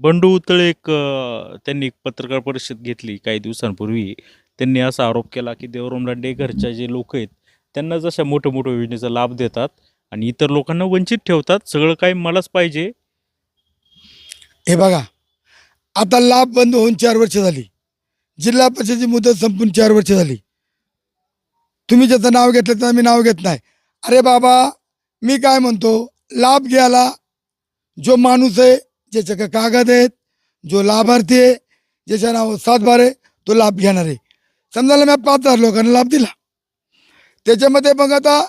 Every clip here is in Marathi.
बंडू उतळे एक अ, त्यांनी एक पत्रकार परिषद घेतली काही दिवसांपूर्वी. त्यांनी असा आरोप केला की देवराम लांडे घरच्या जे लोक आहेत त्यांना जशा मोठ्या मोठ्या योजनेचा लाभ देतात आणि इतर लोकांना वंचित ठेवतात सगळं काही मलाच पाहिजे. हे बघा आता लाभ बंद होऊन चार वर्ष झाली. जिल्हा परिषदेची मुदत संपून चार वर्ष झाली. तुम्ही ज्याचं नाव घेतलं त्याचं मी नाव घेत नाही. अरे बाबा मी काय म्हणतो लाभ घ्यायला जो माणूस आहे ज्याच्याकडे कागद आहेत जो लाभार्थी आहे ज्याच्या नाव सातबार आहे तो लाभ घेणार आहे. समजायला मी पाच हजार लोकांना लाभ दिला. त्याच्यामध्ये मग आता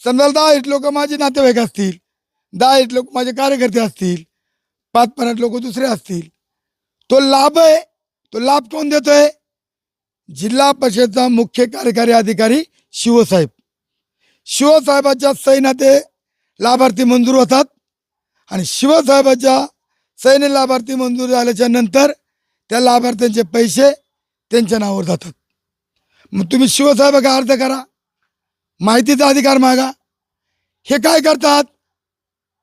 समजायला दहा एक लोक माझे नातेवाईक असतील दहा एक लोक माझे कार्यकर्ते असतील पाच पन्नास लोक दुसरे असतील. तो लाभ आहे तो लाभ कोण देतोय? जिल्हा परिषदचा मुख्य कार्यकारी अधिकारी शिवसाहेब. शिवसाहेबाच्या सैन्या लाभार्थी मंजूर होतात आणि शिवसाहेबाच्या सैन्य लाभार्थी मंजूर झाल्याच्यानंतर त्या लाभार्थ्यांचे पैसे त्यांच्या नावावर जातात. मग तुम्ही शिवसाहेबाला अर्ज करा. माहितीचा अधिकार मागा. हे काय करतात?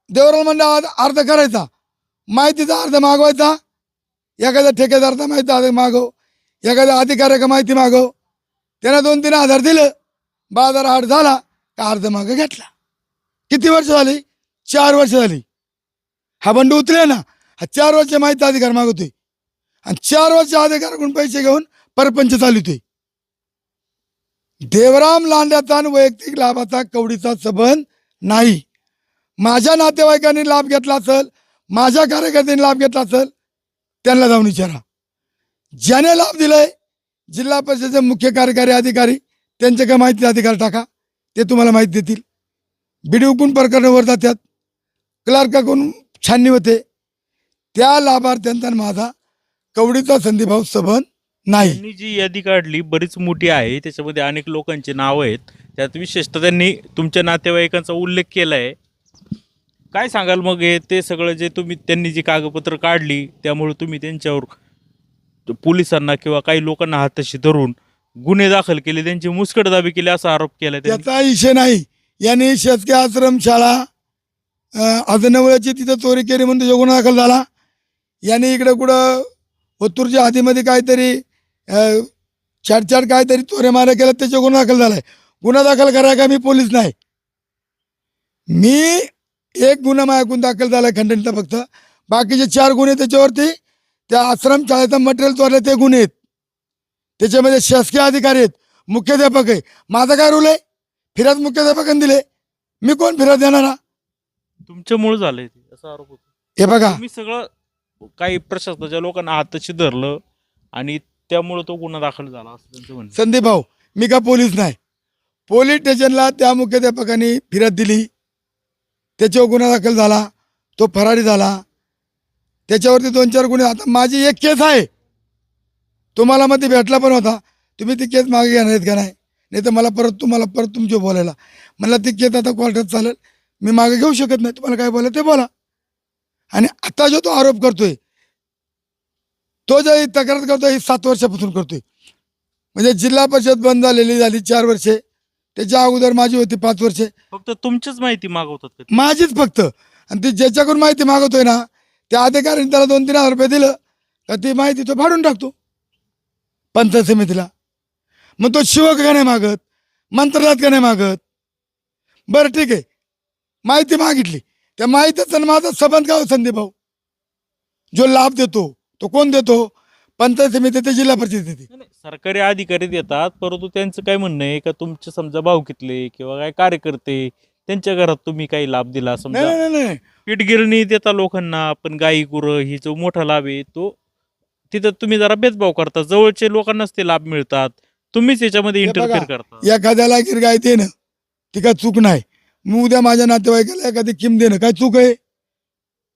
देवराल मंडळात अर्ज करायचा. माहितीचा अर्ज मागवायचा. एखाद्या ठेकेदारचा माहिती अर्ज मागव. एखाद्या अधिकाऱ्याचा माहिती मागव. त्यानं दोन तीन हजार दिलं. बाजार आठ झाला. का अर्ज मागं घेतला? किती वर्ष झाली? चार वर्ष झाली. हा बंड उतरे ना हा चार वर्ष माहिती अधिकार मागवतोय. आणि चार वर्ष अधिकाराकडून पैसे घेऊन परपंच चालवतोय. देवराम लांड्याचा आणि वैयक्तिक लाभाचा कवडीचा संबंध नाही. माझ्या नातेवाईकांनी लाभ घेतला असेल माझ्या कार्यकर्त्यांनी लाभ घेतला असेल त्यांना जाऊन विचारा. ज्याने लाभ दिलाय जिल्हा परिषदेचे मुख्य कार्यकारी अधिकारी त्यांचे काय माहिती अधिकार टाका ते तुम्हाला माहिती देतील. बिडिओकून प्रकरणावर जातात क्लार्काकडून छाननी होते त्या लाभार्थ्यांचा माझा कवडीचा संधीभाव संबंध नाही. त्यांनी जी यादी काढली बरीच मोठी आहे त्याच्यामध्ये अनेक लोकांची नावं आहेत. त्यात विशेषतः त्यांनी तुमच्या नातेवाईकांचा उल्लेख केला आहे काय सांगाल मग हे ते सगळं जे तुम्ही त्यांनी जी कागदपत्र काढली त्यामुळे तुम्ही त्यांच्यावर पोलिसांना किंवा काही लोकांना हाताशी धरून गुन्हे दाखल केले त्यांची मुस्कटदाबी केली असा आरोप केला त्यांनी? त्याचा विषय नाही. यांनी शासकीय आश्रम शाळा अजनवळ्याची तिथं चोरी केली म्हणून गुन्हा दाखल झाला. यांनी इकडं कुठं ओतूरच्या हातीमध्ये काहीतरी छाडछाड काहीतरी चोऱ्या माऱ्या केल्या त्याचा गुन्हा दाखल झालाय. गुन्हा दाखल करायला का मी पोलीस नाही. मी एक गुन्हा माझ्याकडून दाखल झालाय खंडणीचा फक्त. बाकीचे चार गुन्हे त्याच्यावरती त्या आश्रम शाळेचं मटेरियल चोरलं ते गुन्हे आहेत. त्याच्यामध्ये शासकीय अधिकारी आहेत मुख्याध्यापक आहे. माझा काय रूल आहे? फिर्याद मुख्याध्यापकांनी दिले मी कोण फिर्याद देणारा तुमच्यामुळे झालंय ते असा आरोप होतो. हे बघा. तुम्ही सगळं काही प्रशासनाच्या लोकांना हाताशी धरलं आणि त्यामुळं तो गुन्हा दाखल झाला असं त्यांचं म्हणणं संदीप भाऊ मी का पोलीस नाही? पोलीस स्टेशनला त्या मुख्याध्यापकांनी फिर्याद दिली. त्याच्यावर गुन्हा दाखल झाला तो फरारी झाला. त्याच्यावरती दोन चार गुन्हे आता माझी एक केस आहे. तुम्हाला मग ती भेटला पण होता. तुम्ही ती केस मागे घेणार आहेत का नाही? नाही तर मला परत तुम्हाला परत तुमच्या बोलायला. मला ती केस आता कोर्टात चालेल. मी मागे घेऊ शकत नाही. तुम्हाला काय बोला ते बोला. आणि आता जो तो आरोप करतोय तो जो तक्रार करतोय ही सात वर्षापासून करतोय. म्हणजे जिल्हा परिषद बंद झालेली झाली चार वर्षे त्याच्या अगोदर माझी होती पाच वर्षे. फक्त तुमचीच माहिती मागवतात? माझीच फक्त. आणि ती ज्याच्याकडून माहिती मागवतोय ना त्या अधिकाऱ्याने त्याला दोन तीन हजार रुपये दिलं का ती माहिती तो फाडून टाकतो. पंचायत समितीला. मग तो शिवक का नाही मागत? मंत्रालयात का नाही मागत? बरं ठीक आहे. माहिती मागितली. त्या माहितीचा आणि माझा संबंध काय हो संदीप भाऊ? जो लाभ देतो तो कोण देतो? पंचायत समिती ते जिल्हा परिषद देते. नाही, सरकारी अधिकारी देतात परंतु त्यांचं काय म्हणणं आहे का तुमचे समजा भावकीतले किंवा काय कार्यकर्ते त्यांच्या घरात तुम्ही काही लाभ दिला नाही समजा? नाही नाही, नाही. पीठगिरणी देता लोकांना पण गाई गुरं ही जो मोठा लाभ आहे तो तिथं तुम्ही जरा भेदभाव करता. जवळचे लोकांनाच ते लाभ मिळतात. तुम्हीच याच्यामध्ये हे इंटरफेअर करता. एखाद्याला गिरगाय देणं ती काय चूक नाही. मी उद्या माझ्या नातेवाईकाला एखादी किम देणं काय चूक आहे?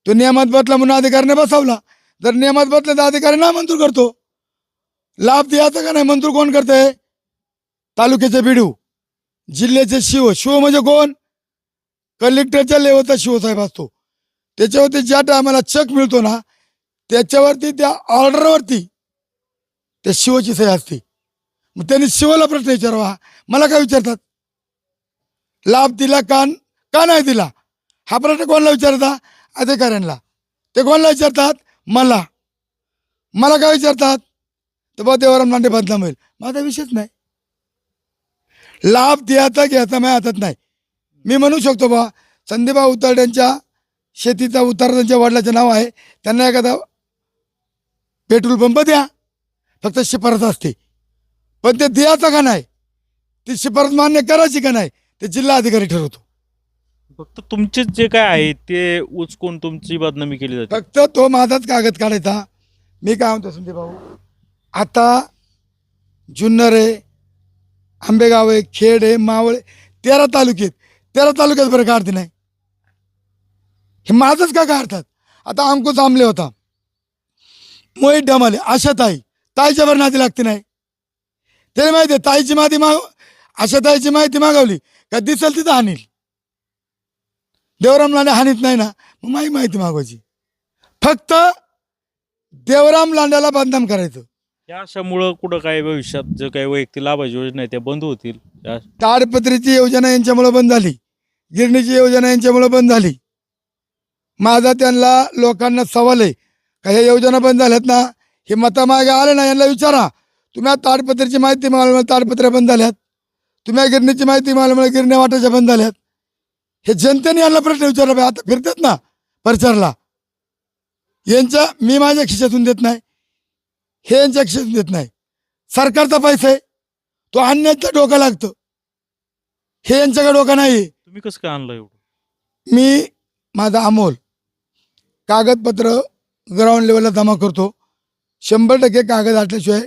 तो नियमात बसला म्हणून अधिकाऱ्याने बसवला. जर नियमात बदला तर अधिकारी ना मंजूर करतो. लाभ द्यायचा का नाही मंजूर कोण करतंय? तालुक्याचे बिडू जिल्ह्याचे शिव. शिव म्हणजे कोण? कलेक्टरच्या लेवलचा शिवसाहेब असतो. त्याच्यावरती ज्या टायमाला चक मिळतो ना त्याच्यावरती त्या ऑर्डरवरती त्या शिवची सही असते. मग त्यांनी शिवाला प्रश्न विचारावा. मला काय विचारतात? लाभ दिला का का नाही दिला? हा प्रश्न कोणाला विचारता? अधिकाऱ्यांना. ते कोणाला विचारतात? मला. मला काय विचारतात? तर बा देवाराम नांडे बदनाम होईल. माझा विषयच नाही. लाभ द्यायचा घ्यायचा माझ्या हातात नाही. मी म्हणू शकतो बा संदीपा उतारड्यांच्या शेतीचा उतार त्यांच्या वडिलाचं नाव आहे. त्यांना एखादा पेट्रोल पंप द्या. फक्त शिफारस असते. पण ते द्यायचं का नाही? ती शिफारस मान्य करायची का नाही? ते जिल्हा अधिकारी ठरवतो. फक्त तुमचे जे काय आहे ते उचकून तुमची बदनामी केली जाते. फक्त तो माझाच कागद काढायचा. मी काय म्हणतो संदीप भाऊ? आता जुन्नर आहे आंबेगाव आहे खेड आहे मावळ तेरा तालुक्यात तेरा तालुक्यात बरं काढते नाही. हे माझंच का काढतात? आता अंकुश आमले होता. मोहित डमाले आशा ताई ताईच्या बरं नादी लागते नाही. त्याला माहिती आहे ताईची माहिती माग आशा ताईची माहिती मागवली. का दिसेल तिथं हानील. देवराम लांडे हानीत नाही ना. मग माझी माहिती मागवायची. फक्त देवराम लांड्याला बदनाम करायचं. या अशामुळं कुठं काय भविष्यात जे काही वैयक्तिक लाभाची योजना आहे त्या बंद होतील? या- ताडपत्रीची योजना यांच्यामुळे बंद झाली. गिरणीची योजना यांच्यामुळे बंद झाली. माझा त्यांना लोकांना सवाल आहे. का ह्या योजना बंद झाल्यात ना? हे मतामागे आले ना यांना विचारा. तुम्ही आज ताडपत्रीची माहिती मिळाल्यामुळे ताडपत्र्या बंद झाल्यात. तुम्ही गिरणीची माहिती मिळाल्यामुळे गिरण्या वाटाच्या बंद झाल्यात. हे जनतेने यांना प्रश्न विचारला पाहिजे. आता फिरतात ना प्रचारला. यांच्या मी माझ्या खिशातून देत नाही. हे यांच्या खिशातून देत नाही. सरकारचा पैसा आहे. तो आणण्याचं डोकं लागतं. हे यांच्याकडे डोकं नाही तुम्ही कसं काय आणलं एवढं? मी माझा अमोल कागदपत्र ग्राउंड लेवलला जमा करतो. शंभर टक्के कागद असल्याशिवाय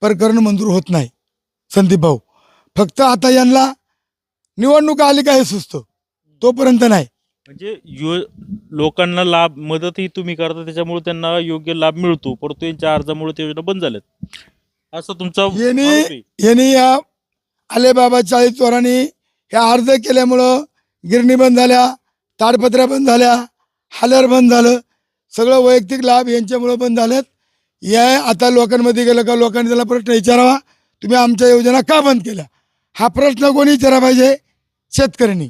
प्रकरण मंजूर होत नाही. संदीप भाऊ. फक्त आता यांना निवडणूक आली का हे सुचतं. तोपर्यंत नाही. म्हणजे यो लोकांना लाभ मदतही तुम्ही करता त्याच्यामुळे त्यांना योग्य लाभ मिळतो. परंतु यांच्या अर्जामुळे ते योजना बंद झाल्यात. असं तुमचा यांनी आरोप आहे. यांनी या अलेबाबा चाळीस चोरांनी हे अर्ज केल्यामुळं गिरणी बंद झाल्या ताडपत्र्या बंद झाल्या हालर बंद झालं सगळं वैयक्तिक लाभ यांच्यामुळं बंद झालेत. या आता लोकांमध्ये गेलं का लोकांनी त्याला प्रश्न विचारावा. तुम्ही आमच्या योजना का बंद केल्या? हा प्रश्न कोणी विचारा पाहिजे? शेतकऱ्यांनी.